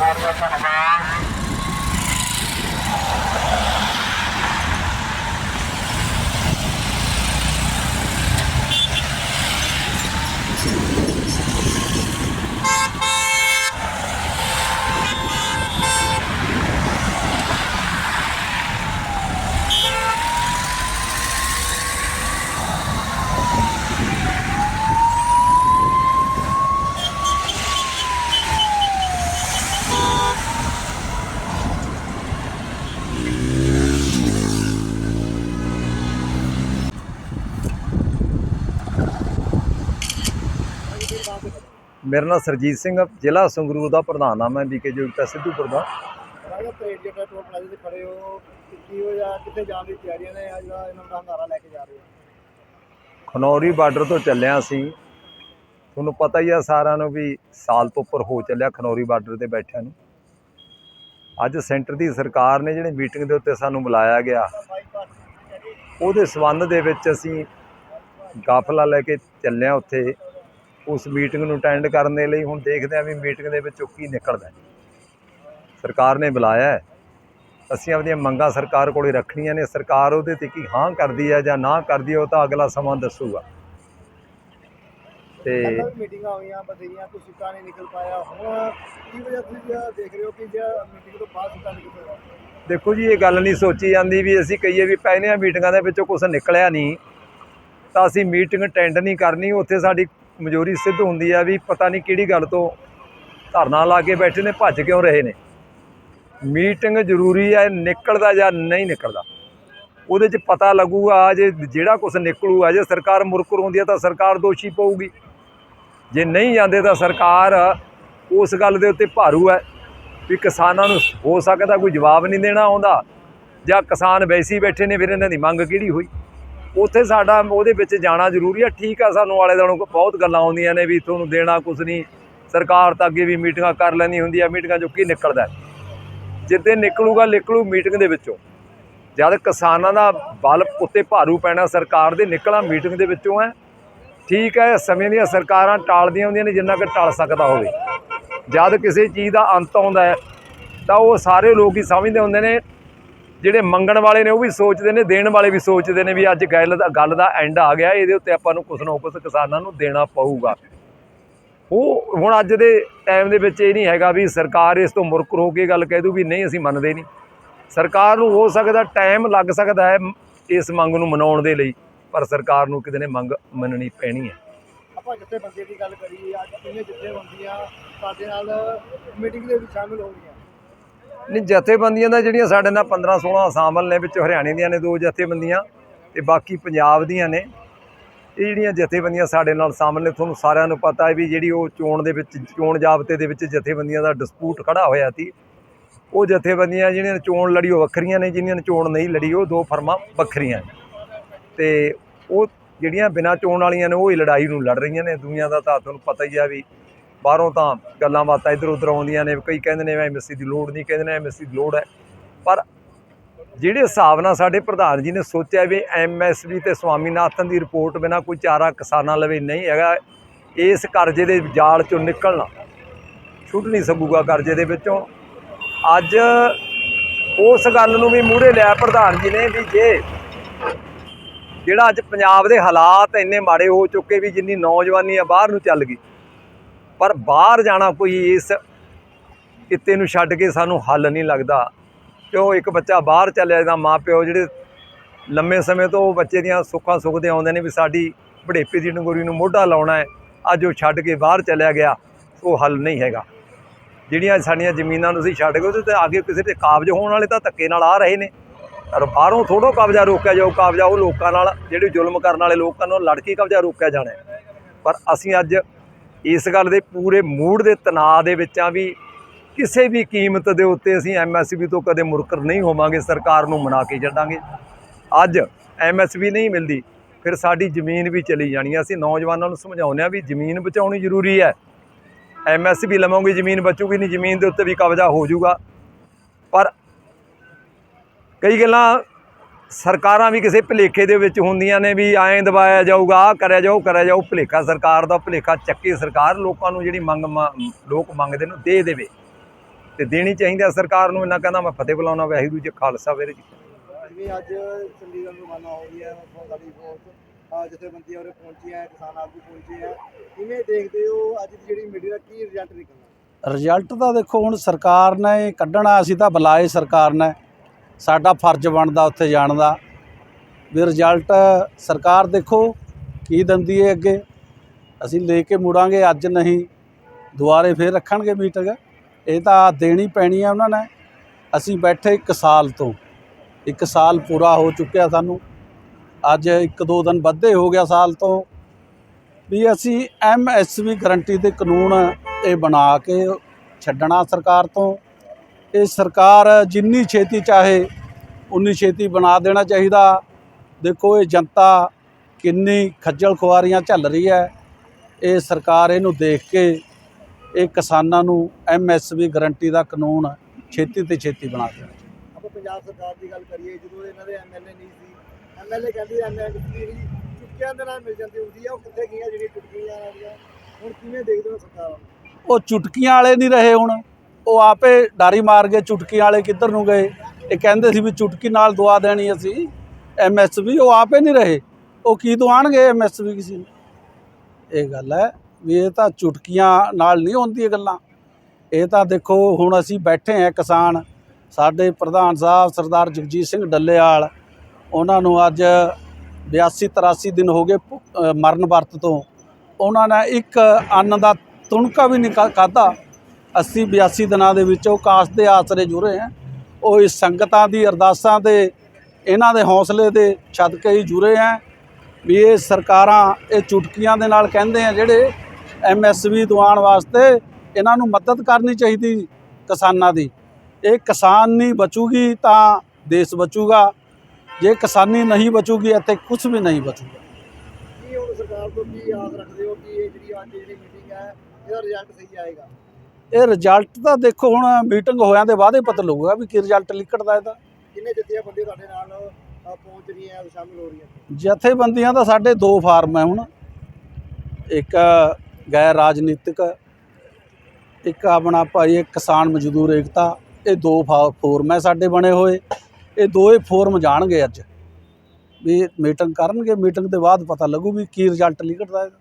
ครับ ਮੇਰਾ ਨਾਮ ਸਰਜੀਤ ਸਿੰਘ ਜ਼ਿਲ੍ਹਾ ਸੰਗਰੂਰ ਦਾ ਪ੍ਰਧਾਨ ਆ ਮੈਂ ਬੀਕੇ ਜੋਗਤਾ ਸਿੱਧੂਪੁਰ ਦਾ। ਰਾਜਾ ਪਰੇਡ ਜਿਹੜਾ ਟੋਲ ਪਲਾਜ਼ੇ ਤੇ ਖੜੇ ਹੋ ਕਿ ਕੀ ਹੋ ਜਾਂ ਕਿੱਥੇ ਜਾਣ ਦੀ ਤਿਆਰੀਆਂ ਨੇ ਅੱਜ ਦਾ ਇਹਨਾਂ ਦਾ ਹੰਗਾਰਾ ਲੈ ਕੇ ਜਾ ਰਹੇ ਹੋ? ਖਨੌਰੀ ਬਾਰਡਰ ਤੋਂ ਚੱਲਿਆ ਸੀ ਤੁਹਾਨੂੰ ਪਤਾ ਹੀ ਆ ਸਾਰਿਆਂ ਨੂੰ ਵੀ ਸਾਲ ਤੋਂ ਉੱਪਰ ਹੋ ਚੱਲਿਆ ਖਨੌਰੀ ਬਾਰਡਰ ਤੇ ਬੈਠਿਆਂ ਨੂੰ। ਅੱਜ ਸੈਂਟਰ ਦੀ ਸਰਕਾਰ ਨੇ ਜਿਹੜੀ ਮੀਟਿੰਗ ਦੇ ਉੱਤੇ ਸਾਨੂੰ ਬੁਲਾਇਆ ਗਿਆ ਉਹਦੇ ਸਬੰਧ ਦੇ ਵਿੱਚ ਅਸੀਂ ਗਾਫਲਾ ਲੈ ਕੇ ਚੱਲੇ ਹਾਂ ਉੱਥੇ। ਉਸ ਮੀਟਿੰਗ ਨੂੰ ਅਟੈਂਡ ਕਰਨ ਦੇ ਲਈ ਹੁਣ ਦੇਖਦੇ ਹਾਂ ਵੀ ਮੀਟਿੰਗ ਦੇ ਵਿੱਚੋਂ ਕੀ ਨਿਕਲਦਾ। ਸਰਕਾਰ ਨੇ ਬੁਲਾਇਆ ਅਸੀਂ ਆਪਣੀਆਂ ਮੰਗਾਂ ਸਰਕਾਰ ਕੋਲੇ ਰੱਖਣੀਆਂ ਨੇ। ਸਰਕਾਰ ਉਹਦੇ ਤੇ ਕੀ ਹਾਂ ਕਰਦੀ ਹੈ ਜਾਂ ਨਾ ਕਰਦੀ ਉਹ ਤਾਂ ਅਗਲਾ ਸਮਾਂ ਦੱਸੂਗਾ। ਤੇ ਪਹਿਲਾਂ ਵੀ ਮੀਟਿੰਗਾਂ ਹੋਈਆਂ ਬਥੇਰੀਆਂ ਕੋਈ ਸਿੱਟਾ ਨਹੀਂ ਨਿਕਲ ਪਾਇਆ। ਹੁਣ ਕੀ ਵਜ੍ਹਾ ਤੁਸੀਂ ਜਿਹੜਾ ਦੇਖ ਰਹੇ ਹੋ ਕਿ ਜਿਹੜਾ ਮੀਟਿੰਗ ਤੋਂ ਬਾਅਦ ਸਿੱਟਾ ਨਿਕਲ ਪਾਇਆ? ਦੇਖੋ ਜੀ ਇਹ ਗੱਲ ਨਹੀਂ ਸੋਚੀ ਜਾਂਦੀ ਵੀ ਅਸੀਂ ਕਹੀਏ ਵੀ ਪਹਿਲੀਆਂ ਮੀਟਿੰਗਾਂ ਦੇ ਵਿੱਚੋਂ ਕੁਝ ਨਿਕਲਿਆ ਨਹੀਂ। ਤਾਂ ਅਸੀਂ ਮੀਟਿੰਗ ਅਟੈਂਡ ਨਹੀਂ ਕਰਨੀ। ਉੱਥੇ ਸਾਡੀ ਕਮਜ਼ੋਰੀ ਸਿੱਧ ਹੁੰਦੀ ਆ ਵੀ ਪਤਾ ਨਹੀਂ ਕਿਹੜੀ ਗੱਲ ਤੋਂ ਧਰਨਾ ਲਾ ਕੇ ਬੈਠੇ ਨੇ, ਭੱਜ ਕਿਉਂ ਰਹੇ ਨੇ? ਮੀਟਿੰਗ ਜ਼ਰੂਰੀ ਹੈ ਨਿਕਲਦਾ ਜਾਂ ਨਹੀਂ ਨਿਕਲਦਾ? ਉਹਦੇ 'ਚ ਪਤਾ ਲੱਗੂਗਾ, ਜੇ ਜਿਹੜਾ ਕੁਝ ਨਿਕਲੂਗਾ, ਜੇ ਸਰਕਾਰ ਮੁਰਕਰ ਹੁੰਦੀ ਹੈ ਤਾਂ ਸਰਕਾਰ ਦੋਸ਼ੀ ਪਊਗੀ। ਜੇ ਨਹੀਂ ਜਾਂਦੇ ਤਾਂ ਸਰਕਾਰ ਉਸ ਗੱਲ ਦੇ ਉੱਤੇ ਭਾਰੂ ਹੈ ਵੀ ਕਿਸਾਨਾਂ ਨੂੰ ਹੋ ਸਕਦਾ ਕੋਈ ਜਵਾਬ ਨਹੀਂ ਦੇਣਾ ਆਉਂਦਾ ਜਾਂ ਕਿਸਾਨ ਵੈਸੀ ਬੈਠੇ ਨੇ, ਫਿਰ ਇਹਨਾਂ ਦੀ ਮੰਗ ਕਿਹੜੀ ਹੋਈ? ਉੱਥੇ ਸਾਡਾ ਉਹਦੇ ਵਿੱਚ ਜਾਣਾ ਜ਼ਰੂਰੀ ਆ। ਠੀਕ ਆ, ਸਾਨੂੰ ਆਲੇ ਦੁਆਲੇ ਬਹੁਤ ਗੱਲਾਂ ਆਉਂਦੀਆਂ ਨੇ ਵੀ ਤੁਹਾਨੂੰ ਦੇਣਾ ਕੁਝ ਨਹੀਂ। ਸਰਕਾਰ ਤਾਂ ਅੱਗੇ ਵੀ ਮੀਟਿੰਗਾਂ ਕਰ ਲੈਂਦੀ ਹੁੰਦੀ ਆ, ਮੀਟਿੰਗਾਂ ਚੋਂ ਕੀ ਨਿਕਲਦਾ? ਹੈ? ਜਿੱਦੇ ਨਿਕਲੂਗਾ, ਨਿਕਲੂ ਮੀਟਿੰਗ ਦੇ ਵਿੱਚੋਂ। ਜਦ ਕਿਸਾਨਾਂ ਦਾ ਬਲ ਉੱਤੇ ਭਾਰੂ ਪੈਣਾ, ਸਰਕਾਰ ਦੇ ਨਿਕਲਣਾ ਮੀਟਿੰਗ ਦੇ ਵਿੱਚੋਂ ਹੈ। ਠੀਕ ਹੈ, ਸਮੇਂ ਦੀਆਂ ਸਰਕਾਰਾਂ ਟਾਲਦੀਆਂ ਹੁੰਦੀਆਂ ਨੇ, ਜਿੰਨਾ ਕਿ ਟਲ ਸਕਦਾ ਹੋਵੇ। ਜਦ ਕਿਸੇ ਚੀਜ਼ ਦਾ ਅੰਤ ਆਉਂਦਾ ਹੈ, ਤਾਂ ਉਹ ਸਾਰੇ ਲੋਕ ਹੀ ਸਮਝਦੇ ਹੁੰਦੇ ਨੇ ਜਿਹੜੇ ਮੰਗਣ ਵਾਲੇ ਨੇ ਉਹ ਵੀ ਸੋਚਦੇ ਨੇ, ਦੇਣ ਵਾਲੇ ਵੀ ਸੋਚਦੇ ਨੇ ਵੀ ਅੱਜ ਗੱਲ ਦਾ ਗੱਲ ਦਾ ਐਂਡ ਆ ਗਿਆ, ਇਹਦੇ ਉੱਤੇ ਆਪਾਂ ਨੂੰ ਕੁਛ ਨਾ ਕੁਛ ਕਿਸਾਨਾਂ ਨੂੰ ਦੇਣਾ ਪਊਗਾ। ਉਹ ਹੁਣ ਅੱਜ ਦੇ ਟਾਈਮ ਦੇ ਵਿੱਚ ਇਹ ਨਹੀਂ ਹੈਗਾ ਵੀ ਸਰਕਾਰ ਇਸ ਤੋਂ ਮੁਰਕਰ ਹੋ ਕੇ ਗੱਲ ਕਹਿ ਦੂ ਵੀ ਨਹੀਂ, ਅਸੀਂ ਮੰਨਦੇ ਨਹੀਂ। ਸਰਕਾਰ ਨੂੰ ਹੋ ਸਕਦਾ ਟਾਈਮ ਲੱਗ ਸਕਦਾ ਹੈ ਇਸ ਮੰਗ ਨੂੰ ਮਨਾਉਣ ਦੇ ਲਈ, ਪਰ ਸਰਕਾਰ ਨੂੰ ਕਿਤੇ ਨੇ ਮੰਗ ਮੰਨਣੀ ਪੈਣੀ ਹੈ। ਆਪਾਂ ਜਿੱਥੇ ਦੀ ਗੱਲ ਕਰੀਏ, ਅੱਜ ਕਿੰਨੇ ਜਿੱਥੇ ਸਾਡੇ ਨਾਲ ਮੀਟਿੰਗ ਦੇ ਵਿੱਚ ਸ਼ਾਮਿਲ ਹੋ ਨਹੀਂ, ਜਥੇਬੰਦੀਆਂ ਦਾ ਜਿਹੜੀਆਂ ਸਾਡੇ ਨਾਲ 15 16 ਸ਼ਾਮਲ ਨੇ, ਵਿੱਚ ਹਰਿਆਣੇ ਦੀਆਂ ਨੇ ਦੋ ਜਥੇਬੰਦੀਆਂ ਤੇ ਬਾਕੀ ਪੰਜਾਬ ਦੀਆਂ ਨੇ, ਇਹ ਜਿਹੜੀਆਂ ਜਥੇਬੰਦੀਆਂ ਸਾਡੇ ਨਾਲ ਸ਼ਾਮਲ ਨੇ, ਤੁਹਾਨੂੰ ਸਾਰਿਆਂ ਨੂੰ ਪਤਾ ਹੈ ਵੀ ਜਿਹੜੀ ਉਹ ਚੋਣ ਦੇ ਵਿੱਚ, ਚੋਣ ਜਾਬਤੇ ਦੇ ਵਿੱਚ ਜਥੇਬੰਦੀਆਂ ਦਾ ਡਿਸਪੂਟ ਖੜਾ ਹੋਇਆ ਸੀ। ਉਹ ਜਥੇਬੰਦੀਆਂ ਜਿਹੜੀਆਂ ਨੇ ਚੋਣ ਲੜੀ, ਉਹ ਵੱਖਰੀਆਂ ਨੇ ਜਿਹਨਾਂ ਨੇ ਚੋਣ ਨਹੀਂ ਲੜੀ, ਉਹ ਦੋ ਫਰਮਾਂ ਵੱਖਰੀਆਂ ਨੇ। ਤੇ ਉਹ ਜਿਹੜੀਆਂ ਬਿਨਾਂ ਚੋਣ ਵਾਲੀਆਂ ਨੇ, ਉਹ ਹੀ ਲੜਾਈ ਨੂੰ ਲੜ ਰਹੀਆਂ ਨੇ, ਦੁਨੀਆ ਦਾ ਤਾਂ ਤੁਹਾਨੂੰ ਪਤਾ ਹੀ ਆ ਵੀ ਬਾਹਰੋਂ ਤਾਂ ਗੱਲਾਂ ਬਾਤਾਂ ਇੱਧਰ ਉੱਧਰ ਆਉਂਦੀਆਂ ਨੇ, ਕਈ ਕਹਿੰਦੇ ਨੇ ਐਮਐਸਸੀ ਦੀ ਲੋੜ ਨਹੀਂ, ਕਹਿੰਦੇ ਨੇ ਐਮਐਸਸੀ ਦੀ ਲੋੜ ਹੈ। ਪਰ ਜਿਹੜੇ ਹਿਸਾਬ ਨਾਲ ਸਾਡੇ ਪ੍ਰਧਾਨ ਜੀ ਨੇ ਸੋਚਿਆ ਵੀ ਐਮਐਸਪੀ ਤੇ ਸਵਾਮੀਨਾਥਨ ਦੀ ਰਿਪੋਰਟ ਬਿਨਾ ਕੋਈ ਚਾਰਾ ਕਿਸਾਨਾਂ ਲਵੇ ਨਹੀਂ ਹੈਗਾ, ਇਸ ਕਰਜ਼ੇ ਦੇ ਜਾਲ ਚੋਂ ਨਿਕਲਣਾ। ਛੁੱਟ ਨਹੀਂ ਸਕੂਗਾ ਕਰਜ਼ੇ ਦੇ ਵਿੱਚੋਂ। ਅੱਜ ਉਸ ਗੱਲ ਨੂੰ ਵੀ ਮੂਹਰੇ ਲਿਆ ਪ੍ਰਧਾਨ ਜੀ ਨੇ ਵੀ ਜੇ ਜਿਹੜਾ ਅੱਜ ਪੰਜਾਬ ਦੇ ਹਾਲਾਤ ਇੰਨੇ ਮਾੜੇ ਹੋ ਚੁੱਕੇ ਵੀ ਜਿੰਨੀ ਨੌਜਵਾਨੀ ਆ ਬਾਹਰ ਨੂੰ ਚੱਲ ਗਈ ਪਰ ਬਾਹਰ ਜਾਣਾ ਕੋਈ ਇਸ ਕਿੱਤੇ ਨੂੰ ਛੱਡ ਕੇ ਸਾਨੂੰ ਹੱਲ ਨਹੀਂ ਲੱਗਦਾ। ਕਿਉਂ? ਇੱਕ ਬੱਚਾ ਬਾਹਰ ਚੱਲਿਆ ਜਾਂਦਾ ਮਾਂ ਪਿਓ ਜਿਹੜੇ ਲੰਮੇ ਸਮੇਂ ਤੋਂ ਉਹ ਬੱਚੇ ਦੀਆਂ ਸੁੱਖਾਂ ਸੁੱਖਦੇ ਆਉਂਦੇ ਨੇ ਵੀ ਸਾਡੀ ਬੜੇਪੇ ਦੀ ਡੰਗੋਰੀ ਨੂੰ ਮੋਢਾ ਲਾਉਣਾ ਹੈ, ਅੱਜ ਉਹ ਛੱਡ ਕੇ ਬਾਹਰ ਚਲਿਆ ਗਿਆ, ਉਹ ਹੱਲ ਨਹੀਂ ਹੈਗਾ। ਜਿਹੜੀਆਂ ਸਾਡੀਆਂ ਜ਼ਮੀਨਾਂ ਨੂੰ ਅਸੀਂ ਛੱਡ ਗਏ, ਉਹਦੇ ਤੇ ਅੱਗੇ ਕਿਸੇ ਤੇ ਕਾਬਜ ਹੋਣ ਵਾਲੇ ਤਾਂ ਧੱਕੇ ਨਾਲ ਆ ਰਹੇ ਨੇ। ਪਰ ਬਾਹਰੋਂ ਥੋੜੋ ਕਬਜ਼ਾ ਰੋਕਿਆ ਜਾਊ, ਕਬਜ਼ਾ ਉਹ ਲੋਕਾਂ ਨਾਲ, ਜਿਹੜੇ ਜ਼ੁਲਮ ਕਰਨ ਵਾਲੇ ਲੋਕਾਂ ਨੂੰ ਲੜ ਕੇ ਕਬਜ਼ਾ ਰੋਕਿਆ ਜਾਣਾ ਪਰ ਅਸੀਂ ਅੱਜ ਇਸ ਗੱਲ ਦੇ ਪੂਰੇ ਮੂਡ ਦੇ ਤਣਾਅ ਦੇ ਵਿੱਚ ਆ ਵੀ ਕਿਸੇ ਵੀ ਕੀਮਤ ਦੇ ਉੱਤੇ ਅਸੀਂ ਐਮਐਸਪੀ ਤੋਂ ਕਦੇ ਮੁਰਕਰ ਨਹੀਂ ਹੋਵਾਂਗੇ, ਸਰਕਾਰ ਨੂੰ ਮਨਾ ਕੇ ਛੱਡਾਂਗੇ। ਅੱਜ ਐਮਐਸਪੀ ਨਹੀਂ ਮਿਲਦੀ, ਫਿਰ ਸਾਡੀ ਜ਼ਮੀਨ ਵੀ ਚਲੀ ਜਾਣੀ ਹੈ ਅਸੀਂ ਨੌਜਵਾਨਾਂ ਨੂੰ ਸਮਝਾਉਂਦੇ ਆ ਵੀ ਜ਼ਮੀਨ ਬਚਾਉਣੀ ਜ਼ਰੂਰੀ ਹੈ। ਐਮਐਸਪੀ ਲਵਾਂਗੇ, ਜ਼ਮੀਨ ਬਚੂਗੀ ਨਹੀਂ, ਜ਼ਮੀਨ ਦੇ ਉੱਤੇ ਵੀ ਕਬਜ਼ਾ ਹੋ ਜਾਊਗਾ। ਪਰ ਕਈ ਗੱਲਾਂ ਸਰਕਾਰਾਂ ਵੀ ਕਿਸੇ ਭੁਲੇਖੇ ਦੇ ਵਿੱਚ ਹੁੰਦੀਆਂ ਨੇ ਵੀ ਐਂ ਦਬਾਇਆ ਜਾਊਗਾ ਆਹ ਕਰਿਆ ਜਾਊ ਕਰਿਆ ਜਾਊ ਭੁਲੇਖਾ ਸਰਕਾਰ ਦਾ ਭੁਲੇਖਾ ਚੱਕੇ ਸਰਕਾਰ ਲੋਕਾਂ ਨੂੰ ਜਿਹੜੀ ਮੰਗ ਲੋਕ ਮੰਗਦੇ ਨੂੰ ਦੇ ਦੇਵੇ। ਤੇ ਦੇਣੀ ਚਾਹੀਦੀ ਆ ਸਰਕਾਰ ਨੂੰ ਇਹਨਾਂ ਕਹਿੰਦਾ ਮੈਂ ਫਤਿਹ ਬੁਲਾਉਣਾ ਵਾਹਿਗੁਰੂ ਜੀ ਖਾਲਸਾ ਵਾਹਿਗੁਰੂ ਜੀ। ਜਿਵੇਂ ਅੱਜ ਚੰਡੀਗੜ੍ਹ ਨੂੰ ਰਵਾਨਾ ਹੋ ਰਹੀ ਹੈ ਕਿਸਾਨ ਆਗੂ ਪਹੁੰਚੇ ਆ ਕਿਵੇਂ ਦੇਖਦੇ ਹੋ ਅੱਜ ਦੀ ਜਿਹੜੀ ਮੀਡੀਆ ਦਾ ਕੀ ਰਿਜ਼ਲਟ ਨਿਕਲਣਾ? ਰਿਜ਼ਲਟ ਤਾਂ ਦੇਖੋ ਹੁਣ ਸਰਕਾਰ ਨੇ ਕੱਢਣਾ ਅਸੀਂ ਤਾਂ ਬੁਲਾਏ ਸਰਕਾਰ ਨੇ। ਸਾਡਾ ਫਰਜ਼ ਬਣਦਾ ਉੱਥੇ ਜਾਣ ਦਾ। ਵੀ ਰਿਜ਼ਲਟ ਸਰਕਾਰ ਦੇਖੋ ਕੀ ਦਿੰਦੀ ਹੈ ਅੱਗੇ। ਅਸੀਂ ਲੈ ਕੇ ਮੁੜਾਂਗੇ, ਅੱਜ ਨਹੀਂ, ਦੁਬਾਰੇ ਫੇਰ ਰੱਖਣਗੇ ਮੀਟਿੰਗ। ਇਹ ਤਾਂ ਦੇਣੀ ਪੈਣੀ ਹੈ ਉਹਨਾਂ ਨੇ। ਅਸੀਂ ਬੈਠੇ ਇੱਕ ਸਾਲ ਤੋਂ, ਇੱਕ ਸਾਲ ਪੂਰਾ ਹੋ ਚੁੱਕਿਆ ਸਾਨੂੰ। ਅੱਜ ਇੱਕ ਦੋ ਦਿਨ ਵੱਧੇ ਹੋ ਗਿਆ ਸਾਲ ਤੋਂ। ਵੀ ਅਸੀਂ ਐਮਐਸਵੀ ਗਰੰਟੀ ਦੇ ਕਾਨੂੰਨ ਇਹ ਬਣਾ ਕੇ ਛੱਡਣਾ ਸਰਕਾਰ ਤੋਂ। ਇਹ ਸਰਕਾਰ ਜਿੰਨੀ ਛੇਤੀ ਚਾਹੇ ਉਨੀ ਛੇਤੀ ਬਣਾ ਦੇਣਾ ਚਾਹੀਦਾ। ਦੇਖੋ ਇਹ ਜਨਤਾ ਕਿੰਨੀ ਖੱਜਲ ਖੁਆਰੀਆਂ ਝੱਲ ਰਹੀ ਹੈ। ਇਹ ਸਰਕਾਰ ਇਹਨੂੰ ਦੇਖ ਕੇ ਇਹ ਕਿਸਾਨਾਂ ਨੂੰ ਐਮਐਸਵੀ ਗਰੰਟੀ ਦਾ ਕਾਨੂੰਨ ਛੇਤੀ ਤੇ ਛੇਤੀ ਬਣਾ ਦੇਣਾ ਆਪਾਂ ਪੰਜਾਬ ਸਰਕਾਰ ਦੀ ਗੱਲ ਕਰੀਏ ਜਦੋਂ ਇਹਨਾਂ ਦੇ ਐਮਐਲਏ ਨਹੀਂ ਸੀ ਐਮਐਲਏ ਕਹਿੰਦੀ ਐਮਐਲਏ ਜਿਹੜੀ ਦੇ ਨਾਲ ਮਿਲ ਜਾਂਦੀ ਹੁੰਦੀ ਆ ਉਹ ਕਿੱਥੇ ਗਈਆਂ ਜਿਹੜੀਆਂ ਚੁੱਕੀਆਂ ਵਾਲੀਆਂ? ਹੁਣ ਕਿਵੇਂ ਦੇਖਦੇ ਹੋ ਸਰਕਾਰ? ਉਹ ਚੁਟਕੀਆਂ ਵਾਲੇ ਨਹੀਂ ਰਹੇ ਹੁਣ। ਉਹ ਆਪੇ ਡਾਰੀ ਮਾਰ ਗਏ, ਚੁਟਕੀਆਂ ਵਾਲੇ ਕਿੱਧਰ ਨੂੰ ਗਏ? ਇਹ ਕਹਿੰਦੇ ਸੀ ਵੀ ਚੁਟਕੀ ਨਾਲ ਦਵਾ ਦੇਣੀ ਅਸੀਂ ਐਮਐਸਵੀ ਉਹ ਆਪੇ ਨਹੀਂ ਰਹੇ। ਉਹ ਕੀ ਦਵਾਣਗੇ ਐਮਐਸਵੀ ਕਿਸੇ ਨੂੰ? ਇਹ ਗੱਲ ਹੈ ਵੀ ਇਹ ਤਾਂ ਚੁਟਕੀਆਂ ਨਾਲ ਨਹੀਂ ਹੁੰਦੀਆਂ ਗੱਲਾਂ। ਇਹ ਤਾਂ ਦੇਖੋ, ਹੁਣ ਅਸੀਂ ਬੈਠੇ ਹਾਂ ਕਿਸਾਨ, ਸਾਡੇ ਪ੍ਰਧਾਨ ਸਾਹਿਬ ਸਰਦਾਰ ਜਗਜੀਤ ਸਿੰਘ ਡੱਲੇਵਾਲ, ਉਹਨਾਂ ਨੂੰ ਅੱਜ 82 83 ਦਿਨ ਹੋ ਗਏ ਮਰਨ ਵਰਤ ਤੋਂ। ਉਹਨਾਂ ਨੇ ਇੱਕ ਅੰਨ ਦਾ ਤੁਣਕਾ ਵੀ ਨਹੀਂ ਖਾਧਾ। 80 82 ਦਿਨਾਂ ਦੇ ਵਿੱਚ ਉਹ ਕਾਸ ਦੇ ਆਸਰੇ ਜੁੜੇ ਹੈ। ਉਹ ਇਸ ਸੰਗਤਾਂ ਦੀ, ਅਰਦਾਸਾਂ ਤੇ ਇਹਨਾਂ ਦੇ ਹੌਸਲੇ ਤੇ ਛੱਡ ਕੇ ਹੀ ਜੁੜੇ ਹੈ। ਵੀ ਇਹ ਸਰਕਾਰਾਂ, ਇਹ ਚੁਟਕੀਆਂ ਦੇ ਨਾਲ ਕਹਿੰਦੇ ਆ ਜਿਹੜੇ ਐਮਐਸਵੀ ਦਵਾਉਣ ਵਾਸਤੇ ਇਹਨਾਂ ਨੂੰ ਮਦਦ ਕਰਨੀ ਚਾਹੀਦੀ ਕਿਸਾਨਾਂ ਦੀ। ਇਹ ਕਿਸਾਨ ਨਹੀਂ ਬਚੂਗੀ ਤਾਂ ਦੇਸ਼ ਬਚੂਗਾ। ਜੇ ਕਿਸਾਨੀ ਨਹੀਂ ਬਚੂਗੀ, ਇੱਥੇ ਕੁਝ ਵੀ ਨਹੀਂ ਬਚੂਗਾ। ਕੀ ਹੁਣ ਸਰਕਾਰ ਤੋਂ ਕੀ ਆਸ ਰੱਖਦੇ ਹੋ ਕਿ ਇਹ ਜਿਹੜੀ ਅੱਜ ਜਿਹੜੀ ਮੀਟਿੰਗ ਹੈ, ਇਹਦਾ ਰਿਜ਼ਲਟ ਸਹੀ ਆਏਗਾ? ਇਹ ਰਿਜ਼ਲਟ ਤਾਂ ਦੇਖੋ ਹੁਣ ਮੀਟਿੰਗ ਹੋਇਆਂ ਦੇ ਬਾਅਦ ਹੀ ਪਤਾ ਲੱਗੂਗਾ ਵੀ ਕੀ ਰਿਜ਼ਲਟ ਨਿਕਲਦਾ ਇਹਦਾ। ਕਿੰਨੇ ਜਥੀਆਂ ਬੰਦੇ ਤੁਹਾਡੇ ਨਾਲ ਅ, ਪਹੁੰਚ ਰਹੀਆਂ ਸ਼ਾਮਿਲ ਹੋ ਰਹੀਆਂ? ਜਥੇਬੰਦੀਆਂ ਦਾ ਸਾਡੇ ਦੋ ਫਾਰਮ ਹੈ ਹੁਣ। ਇੱਕ ਗੈਰ ਰਾਜਨੀਤਿਕ ਇੱਕ ਆਪਣਾ ਭਾਈ ਇੱਕ ਕਿਸਾਨ ਮਜ਼ਦੂਰ ਏਕਤਾ ਇਹ ਦੋ ਫਾ- ਫੋਰਮ ਹੈ ਸਾਡੇ ਬਣੇ ਹੋਏ। ਇਹ ਦੋਏ ਫੋਰਮ ਜਾਣਗੇ ਅੱਜ। ਵੀ ਮੀਟਿੰਗ ਕਰਨਗੇ ਮੀਟਿੰਗ ਦੇ ਬਾਅਦ ਪਤਾ ਲੱਗੂ ਵੀ ਕੀ ਰਿਜ਼ਲਟ ਨਿਕਲਦਾ ਇਹਦਾ।